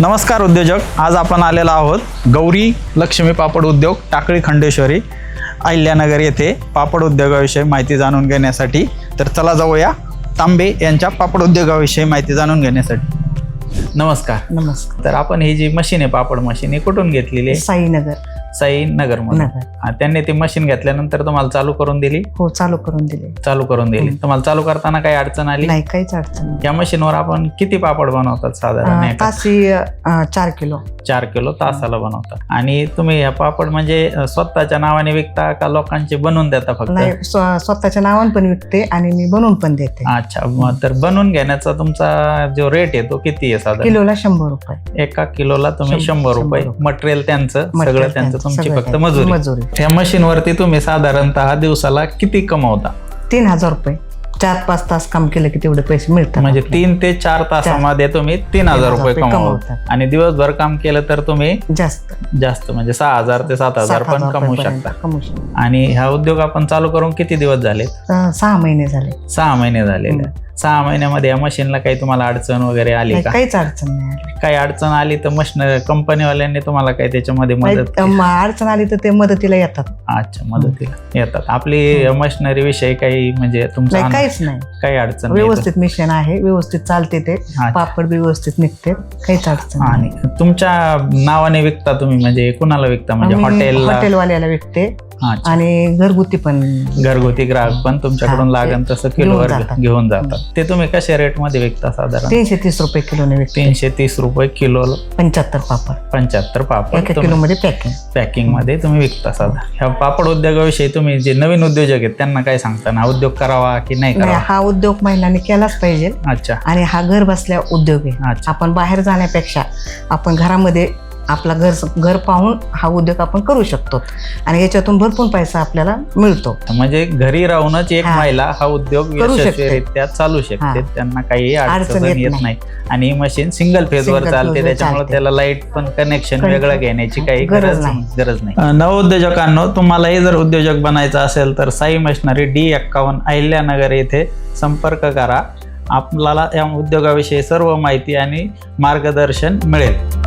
नमस्कार उद्योजक आज आपण आलेलो आहोत गौरी लक्ष्मी पापड उद्योग टाकळी खंडेश्वरी अहिल्यानगर येथे पापड उद्योगाविषयी माहिती जाणून घेण्यासाठी. तर चला जाऊया तांबे यांच्या पापड उद्योगाविषयी माहिती जाणून घेण्यासाठी. नमस्कार. नमस्कार. तर आपण ही जी मशीन आहे पापड मशीन ही कुठून घेतलेली आहे? साईनगर. साई नगर. हा, त्यांनी ती मशीन घेतल्यानंतर तुम्हाला चालू करून दिली? हो चालू करून दिले. चालू करून दिली. तुम्हाला चालू करताना काही अडचण आली? नाही काहीच अडचण नाही. या मशीनवर आपण किती पापड बनवतात साधारण अं, एका? ताशी अं, चार किलो. चार किलो तासाला बनवता आणि तुम्ही हे पापड म्हणजे अ, स्वतःच्या नावाने विकता का लोकांचे बनवून देता फक्त? नाही स्व- स्वतःच्या नावान पण विकते आणि मी बनवून पण देते. अच्छा मग तर बनवून घेण्याचा तुमचा जो रेट आहे तो किती आहे साधारण? किलोला शंभर रुपये. एका किलोला तुम्ही शंभर- शंभर रुपये. मटेरियल त्यांचं सगळं त्यांचं, तुमची सगळं फक्त. मजुरी. मजुरी. त्या मशीन वरती तुम्ही साधारणतः दिवसाला किती कमवता? तीन हजार रुपये. चार पाच तास काम केलं की तेवढे पैसे मिळतात म्हणजे. तीन ते चार तासामध्ये तुम्ही तीन हजार रुपये कमवता. आणि दिवसभर काम केलं तर तुम्ही जास्त. जास्त म्हणजे सहा हजार ते सात हजार सात पण कमवू रुपयेपर्यंत शकता. कमवू शकता. आणि हा उद्योग आपण चालू करून किती दिवस झाले अं, सहा महिने झाले. सहा महिने झालेले सहा महिन्यामध्ये या मशीनला काही तुम्हाला अडचण वगैरे आली नाही, का? काहीच अडचण नाही आली. काही अडचण आली तर मशीन कंपनीवाल्यांनी तुम्हाला काही त्याच्यामध्ये मदत अडचण आली तर ते मदतीला येतात. अच्छा मदतीला येतात. आपली मशिनरी विषयी काही म्हणजे तुमचा नाही अनु- काहीच नाही. काही अडचण नाही व्यवस्थित मिशन आहे व्यवस्थित चालते ते. अच्छा. पापड बी व्यवस्थित निघते काहीच अडचण नाही. आणि तुमच्या नावाने विकता तुम्ही म्हणजे कुणाला विकता? म्हणजे आम्ही हॉटेलला हॉटेलवाल्याला विकते. अच्छा. आणि घरगुती पण. घरगुती ग्राहक पण तुमच्याकडून हा, ते लागन तसं किलोवर घेऊन जातात. घेऊन जातात. ते तुम्ही कशा रेटमध्ये विकता साधारण? तीनशे तीस रुपये किलोने विकते. तीनशे तीस रुपये किलो पंच्याहत्तर पापड. पंच्याहत्तर पापड एका तुम्ही- किलो मध्ये पॅकिंग. पॅकिंगमध्ये तुम्ही विकता साधा ह्या पापड उद्योगाविषयी तुम्ही जे नवीन उद्योजक आहेत त्यांना काय सांगता? ना उद्योग करावा की नाही नाही करावा? हा उद्योग महिलांनी केलाच पाहिजे. अच्छा. आणि हा घर बसल्या उद्योग आहे. अच्छा. आपण बाहेर जाण्यापेक्षा आपण घरामध्ये आपला घर घर पाहून हा उद्योग आपण करू शकतो आणि याच्यातून भरपूर पैसा आपल्याला मिळतो म्हणजे घरी राहूनच एक. महिला हा उद्योग करू शकते. यशस्वीरित्या चालू शकते. त्यांना काही अडचण येत नाही. आणि ही मशीन सिंगल फेज वर चालते त्याच्यामुळे. त्याला लाइट पण कनेक्शन वेगळं घेण्याची काही गरज गरज नाही. गरज नाही नवउद्योजकांनो तुम्हालाही जर उद्योजक बनायचं असेल तर साई मशिनरी डी एक्कावन्न अहिल्यानगर येथे संपर्क करा आपल्याला या उद्योगाविषयी सर्व माहिती आणि मार्गदर्शन मिळेल